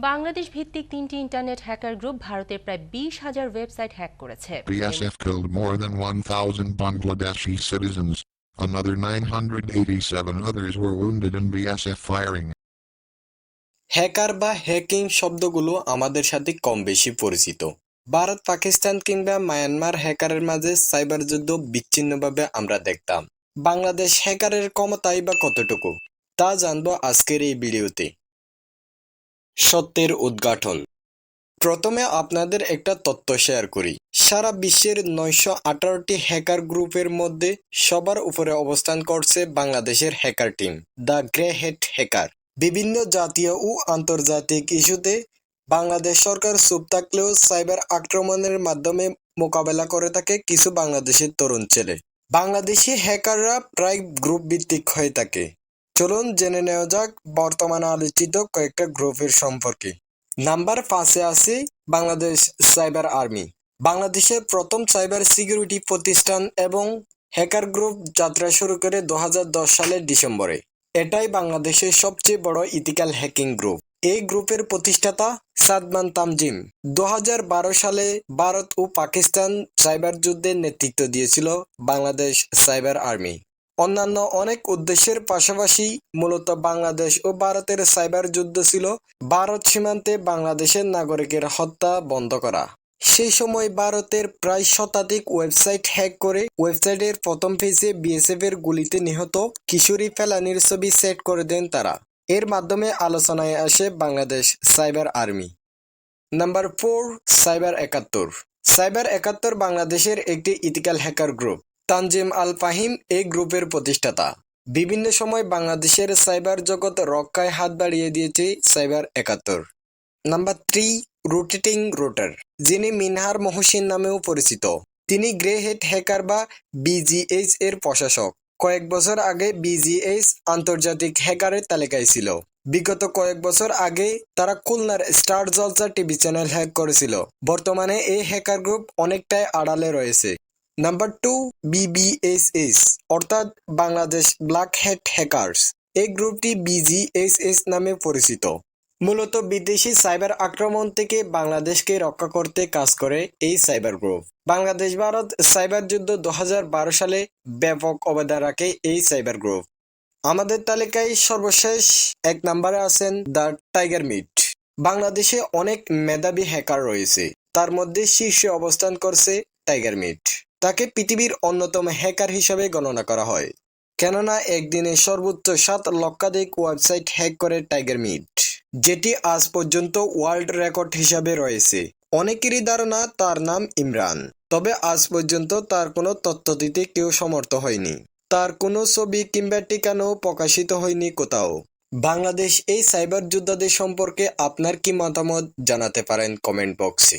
বাংলাদেশ ভিত্তিক তিনটি internet hacker group ভারতের প্রায় বিশ হাজার ওয়েবসাইট হ্যাক করেছে BSF killed more than 1,000 Bangladeshi citizens. Another 987 others were wounded in BSF firing. Hacker বা হ্যাকিং শব্দগুলো আমাদের সাথে কম বেশি পরিচিত ভারত পাকিস্তান কিংবা মায়ানমার হ্যাকারের মাঝে সাইবার যুদ্ধ বিচ্ছিন্নভাবে আমরা দেখতাম বাংলাদেশ হ্যাকারের ক্ষমতাই বা কতটুকু তা জানব আজকের এই ভিডিওতে সত্যের উদ্ঘাটন। প্রথমে আপনাদের একটা তথ্য শেয়ার করি। সারা বিশ্বের নয়শো আঠারোটি হ্যাকার গ্রুপের মধ্যে সবার উপরে অবস্থান করছে বাংলাদেশের hacker team, the grey head hacker. বিভিন্ন জাতীয় ও আন্তর্জাতিক ইস্যুতে বাংলাদেশ সরকার চুপ থাকলেও সাইবার আক্রমণের মাধ্যমে মোকাবেলা করে থাকে কিছু বাংলাদেশের তরুণ ছেলে। বাংলাদেশি হ্যাকাররা প্রায় গ্রুপ ভিত্তিক হয়ে থাকে। চলুন জেনে নেওয়া যাক বর্তমানে আলোচিত কয়েকটা গ্রুপের সম্পর্কে। নাম্বার পাঁচে আছে বাংলাদেশ সাইবার আর্মি। বাংলাদেশের প্রথম সাইবার সিকিউরিটি প্রতিষ্ঠান এবং হ্যাকার গ্রুপ যাত্রা শুরু করে দু হাজার দশ সালের ডিসেম্বরে। এটাই বাংলাদেশের সবচেয়ে বড় ইথিক্যাল হ্যাকিং গ্রুপ। এই গ্রুপের প্রতিষ্ঠাতা সাদমান তামজিম। দু হাজার বারো সালে ভারত ও পাকিস্তান সাইবার যুদ্ধের নেতৃত্ব দিয়েছিল বাংলাদেশ সাইবার আর্মি। অন্যান্য অনেক উদ্দেশ্যের পাশাপাশি মূলত বাংলাদেশ ও ভারতের সাইবার যুদ্ধ ছিল ভারত সীমান্তে বাংলাদেশের নাগরিকের হত্যা বন্ধ করা। সেই সময় ভারতের প্রায় শতাধিক ওয়েবসাইট হ্যাক করে ওয়েবসাইটের প্রথম পেজে বিএসএফ এর গুলিতে নিহত কিশোরী ফেলানির ছবি সেট করে দেন তারা। এর মাধ্যমে আলোচনায় আসে Bangladesh cyber army. Number four, cyber একাত্তর। সাইবার একাত্তর বাংলাদেশের একটি ethical hacker group. Tanzim Al Fahim এই গ্রুপের প্রতিষ্ঠাতা। বিভিন্ন সময় বাংলাদেশের সাইবার জগৎ রক্ষায় হাত বাড়িয়ে দিয়েছে সাইবার একাত্তর। নাম্বার থ্রি, রোটেটিং রোটার, যিনি মিনহার মহসিন নামেও পরিচিত। তিনি গ্রে হেড হ্যাকার বা বিজিএইচ এর প্রশাসক। কয়েক বছর আগে বিজিএইচ আন্তর্জাতিক হ্যাকারের তালিকায় ছিল। বিগত কয়েক বছর আগে তারা খুলনার Star Jalsha TV channel hack করেছিল। বর্তমানে এই হ্যাকার গ্রুপ অনেকটাই আড়ালে রয়েছে। নাম্বার টু বিবিএসএস অর্থাৎ বাংলাদেশ ব্ল্যাক হেড হ্যাকার্স এই গ্রুপটি বিজিএসএস নামে পরিচিত। মূলত বিদেশি সাইবার আক্রমণ থেকে বাংলাদেশকে রক্ষা করতে কাজ করে এই cyber group. Bangladesh Bharat cyber যুদ্ধ দু হাজার বারো সালে ব্যাপক অবদান রাখে এই সাইবার গ্রুপ। আমাদের তালিকায় সর্বশেষ এক নম্বরে আছেন দ্য টাইগার মিট। বাংলাদেশে অনেক মেধাবী হ্যাকার রয়েছে। তার মধ্যে শীর্ষে অবস্থান করছে টাইগার মিট। তাকে পৃথিবীর অন্যতম হ্যাকার হিসেবে গণনা করা হয়। কেননা, একদিনে সর্বোচ্চ সাত লক্ষাধিক ওয়েবসাইট হ্যাক করে টাইগার মিট, যেটি আজ পর্যন্ত ওয়ার্ল্ড রেকর্ড হিসাবে রয়েছে। অনেকেরই ধারণা, তার নাম ইমরান। তবে আজ পর্যন্ত তার কোনো তথ্য দিতে কেউ সমর্থ হয়নি। তার কোনো ছবি কিংবা ঠিকানাও প্রকাশিত হয়নি কোথাও। বাংলাদেশ এই সাইবার যোদ্ধাদের সম্পর্কে আপনার কি মতামত জানাতে পারেন কমেন্ট বক্সে।